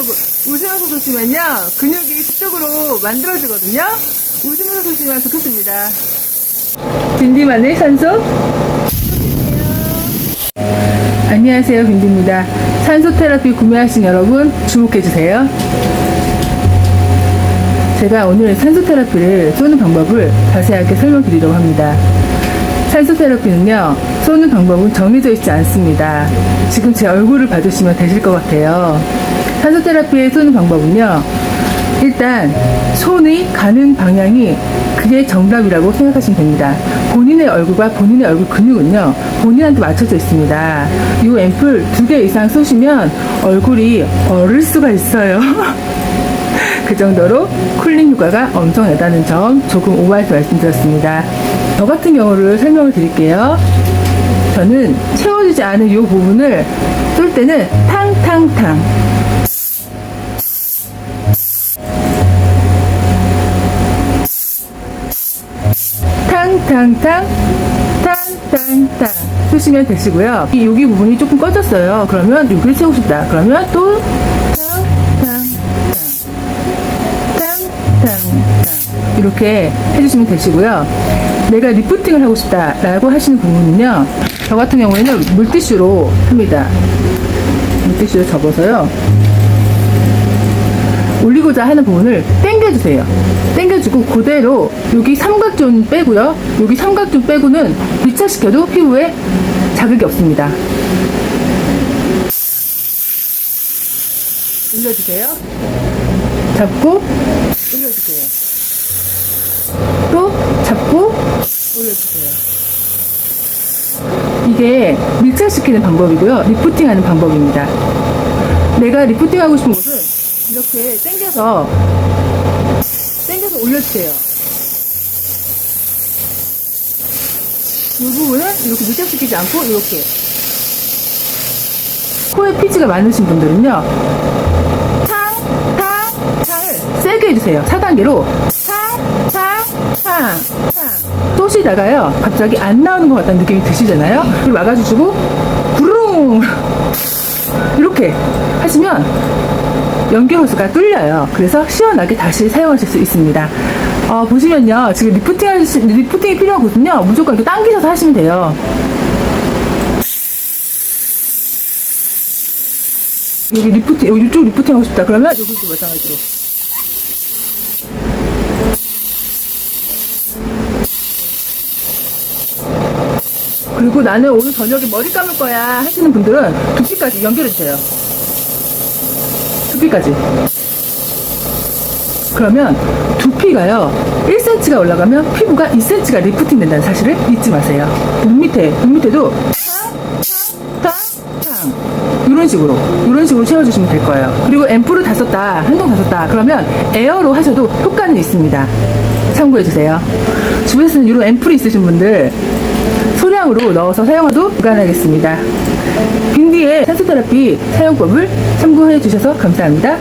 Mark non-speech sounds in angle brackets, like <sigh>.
웃으면서 쏘시면요 근육이 그쪽으로 만들어지거든요? 웃으면서 쏘시면 좋겠습니다. 빈디만의 산소? 안녕하세요 빈디입니다. 산소 테라피 구매하신 여러분 주목해주세요. 제가 오늘 산소 테라피를 쏘는 방법을 자세하게 설명드리려고 합니다. 산소 테라피는요, 쏘는 방법은 정해져 있지 않습니다. 지금 제 얼굴을 봐주시면 되실 것 같아요. 산소 테라피의 쏘는 방법은요, 일단 손의 가는 방향이 그게 정답이라고 생각하시면 됩니다. 본인의 얼굴과 본인의 얼굴 근육은요, 본인한테 맞춰져 있습니다. 이 앰플 두 개 이상 쏘시면 얼굴이 얼을 수가 있어요. <laughs> 그 정도로 쿨링 효과가 엄청나다는 점 조금 오버해서 말씀드렸습니다. 저 같은 경우를 설명을 드릴게요. 저는 채워지지 않은 이 부분을 쏠 때는 탕탕탕 탕탕탕 탕탕탕 쓰시면 되시고요. 이 여기 부분이 조금 꺼졌어요. 그러면 여기를 채우고 싶다. 그러면 또 탕탕탕 이렇게 해주시면 되시고요. 내가 리프팅을 하고 싶다라고 하시는 부분은요. 저 같은 경우에는 물티슈로 합니다. 물티슈로 접어서요. 올리고자 하는 부분을 당겨주세요. 당겨주고 그대로 여기 삼각존 빼고요. 여기 삼각존 빼고는 밀착시켜도 피부에 자극이 없습니다. 올려주세요. 잡고 올려주세요. 또 잡고 올려주세요. 이게 밀착시키는 방법이고요. 리프팅하는 방법입니다. 내가 리프팅하고 싶은 곳은 이렇게 당겨서 당겨서 올려주세요. 이 부분은 이렇게 밀착시키지 않고 이렇게. 코에 피지가 많으신 분들은요. 탕, 탕, 탕을 세게 해주세요. 4단계로. 탕, 탕, 탕, 탕. 쏘시다가요. 갑자기 안 나오는 것 같다는 느낌이 드시잖아요. 그리고 막아주시고 부릉! 이렇게 하시면 연결 호스가 뚫려요. 그래서 시원하게 다시 사용하실 수 있습니다. 어, 보시면요. 지금 리프팅 하시, 리프팅이 필요하거든요. 무조건 이렇게 당기셔서 하시면 돼요. 여기 리프팅, 여기 이쪽 리프팅 하고 싶다. 그러면 여기도 마찬가지로. 그리고 나는 오늘 저녁에 머리 감을 거야 하시는 분들은 두피까지 연결해 주세요. 두피까지. 그러면 두피가요 1cm가 올라가면 피부가 2cm가 리프팅 된다는 사실을 잊지 마세요. 눈 밑에 눈 밑에도 이런 식으로 이런 식으로 채워주시면 될 거예요. 그리고 앰플을 다 썼다 한통 다 썼다 그러면 에어로 하셔도 효과는 있습니다. 참고해 주세요. 집에서는 이런 앰플이 있으신 분들 소량으로 넣어서 사용해도 무관하겠습니다. 빈디의 산소테라피 사용법을 참고해 주셔서 감사합니다.